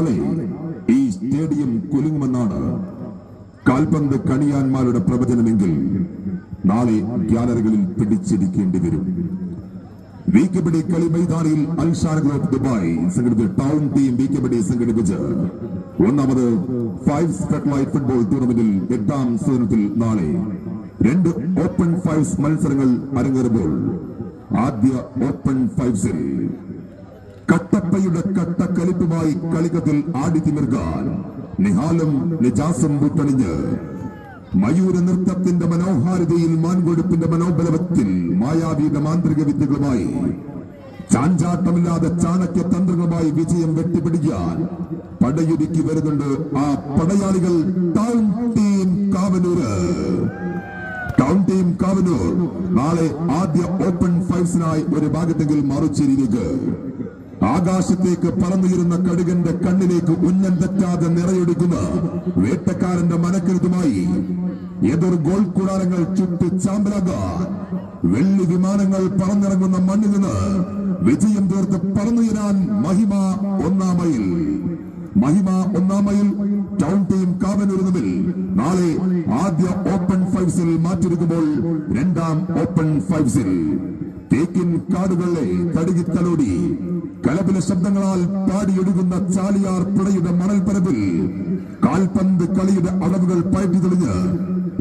നാളെ ഈ സ്റ്റേഡിയം കുലുങ്ങുമെന്നാണ് കാൽപന്ത് കണിയാന്മാരുടെ പ്രവചനമെങ്കിൽ നാളെ ഗ്യാലറികളിൽ പിടിച്ചിരിക്കേണ്ടി വരും. വീക്കബടി കളി മൈതാനിയിൽ അൽഷാർ ഗ്രൂപ്പ് ദുബായ് സംഘടിപ്പിച്ച ടൗൺ ടീം വീക്കബടി സംഘടിപ്പിച്ച് ഒന്നാമത് ഫൈവ് സ്പെട്ലൈറ്റ് ഫുട്ബോൾ ടൂർണമെന്റിൽ എട്ടാം സീസണത്തിൽ നാളെ രണ്ട് ഓപ്പൺ ഫൈവ്സ് മത്സരങ്ങൾ അരങ്ങേറുമ്പോൾ ആദ്യ ഓപ്പൺ ഫൈവ്സിൽ കട്ടപ്പയുടെ കട്ടക്കലിപ്പുമായി ആടി ആടിത്തിമിർക്കാൻ നിഹാലും നിജാസും വിട്ടണിഞ്ഞ്. മയൂര നൃത്തത്തിന്റെ മനോഹാരിതയിൽ മാൻകൊടുപ്പിന്റെ മനോബലവത്തിൽ മായാവീത മാന്ത്രിക വിദ്യകളുമായി. ചാഞ്ചാട്ടമില്ലാതെ ചാണക്യ തന്ത്രങ്ങളുമായി വിജയം വെട്ടിപ്പിടിക്കാൻ പടയൊരുക്കി വരുന്നുണ്ട് ആ പടയാളികൾ town team Kavanur. Town team Kavanur നാളെ ആദ്യ ഓപ്പൺ ഫൈവ്സിനായി ഒരു ഭാഗത്തെങ്കിൽ മറുചേരിയിലേക്ക്. ആകാശത്തേക്ക് പറന്നുയരുന്ന കടുകന്റെ കണ്ണിലേക്ക് ഉന്നം തെറ്റാതെ നിറയൊടുക്കുന്ന വേട്ടക്കാരന്റെ മനക്കരുതുമായി എതിർ ഗോൾ കൂടാരങ്ങൾ ചുറ്റി ചാമ്പലാകാൻ വെള്ളി വിമാനങ്ങൾ പറന്നിറങ്ങുന്ന മണ്ണിൽ നിന്ന് വിജയം തീർത്ത് പറന്നുയരാൻ മഹിമ ഒന്നാം മൈൽ. മഹിമ ഒന്നാം മൈൽ ടൗൺ ടീം കാവനൂർ തമ്മിൽ നാളെ ആദ്യ ഓപ്പൺ ഫൈവ്സിൽ മാറ്റിരിക്കുമ്പോൾ രണ്ടാം ഓപ്പൺ ഫൈവ്സിൽ തേക്കിൻ കാടുകളെ തടുകിത്തലോടി കലപില ശബ്ദങ്ങളാൽ പാടിയൊഴുകുന്ന ചാലിയാർ പുഴയുടെ മണൽപ്പരപ്പിൽ കാൽപന്ത് കളിയുടെ അളവുകൾ പയറ്റി തെളിഞ്ഞ്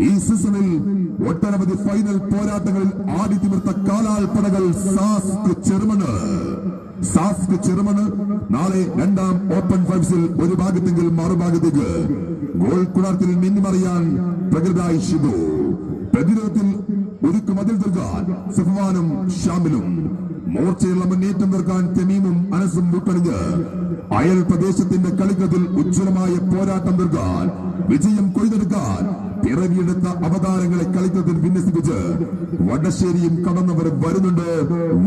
ഈ സീസണിൽ ഒട്ടനവധി ഫൈനൽ പോരാട്ടങ്ങളിൽ ആദ്യ കാലാൽ പടകൾ സാസ്ക് ചെറുമണ്. സാസ്ക് ചെറുമണ് നാളെ രണ്ടാം ഓപ്പൺ ഫൈവ്സിൽ ഒരു ഭാഗത്തെങ്കിൽ മറുഭാഗത്തേക്ക്. ഗോൾ കുളത്തിൽ മിന്നിമറിയാൻ പ്രകൃതായി ഷിബു. പ്രതിരോധത്തിൽ ഒരുക്ക് മതിൽ തീർക്കാൻ സഫ്വാനും ഷാമിലും മോർച്ചയുള്ള മുന്നേറ്റം തീർക്കാൻ തെമീമും അനസും വിട്ടണിഞ്ഞ് അയൽ പ്രദേശത്തിന്റെ കളിക്കത്തിൽ ഉജ്ജ്വലമായ പോരാട്ടം തീർക്കാൻ വിജയം കൊയ്തെടുക്കാൻ പിറവിയെടുത്ത അവതാരങ്ങളെ കളിക്കത്തിൽ വിന്യസിപ്പിച്ച് വടശ്ശേരിയും കടന്നവർ വരുന്നുണ്ട്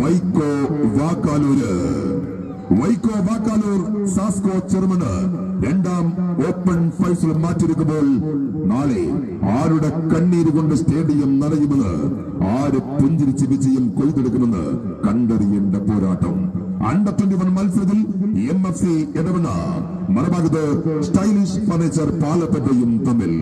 വൈക്കോ വാക്കാലൂര്. വൈക്കോ വാക്കാലൂർ സാസ്കോ ചെറുമണ് രണ്ടാം ഓപ്പൺ ഫൈസൽ മാറ്റിരിക്കുമ്പോൾ നാളെ ആരുടെ കണ്ണീര് കൊണ്ട് സ്റ്റേഡിയം നിറയുമെന്ന് ആര് പുഞ്ചിരിച്ച് വിജയം കൊയ്തെടുക്കുമെന്ന് കണ്ടറിയേണ്ട പോരാട്ടം. അണ്ടർ ട്വന്റി വൺ മത്സരത്തിൽ എം എഫ് സി ഇടവണ്ണ മറുഭാഗത്ത് സ്റ്റൈലിഷ് ഫർണിച്ചർ പാലപ്പെട്ടയും തമ്മിൽ.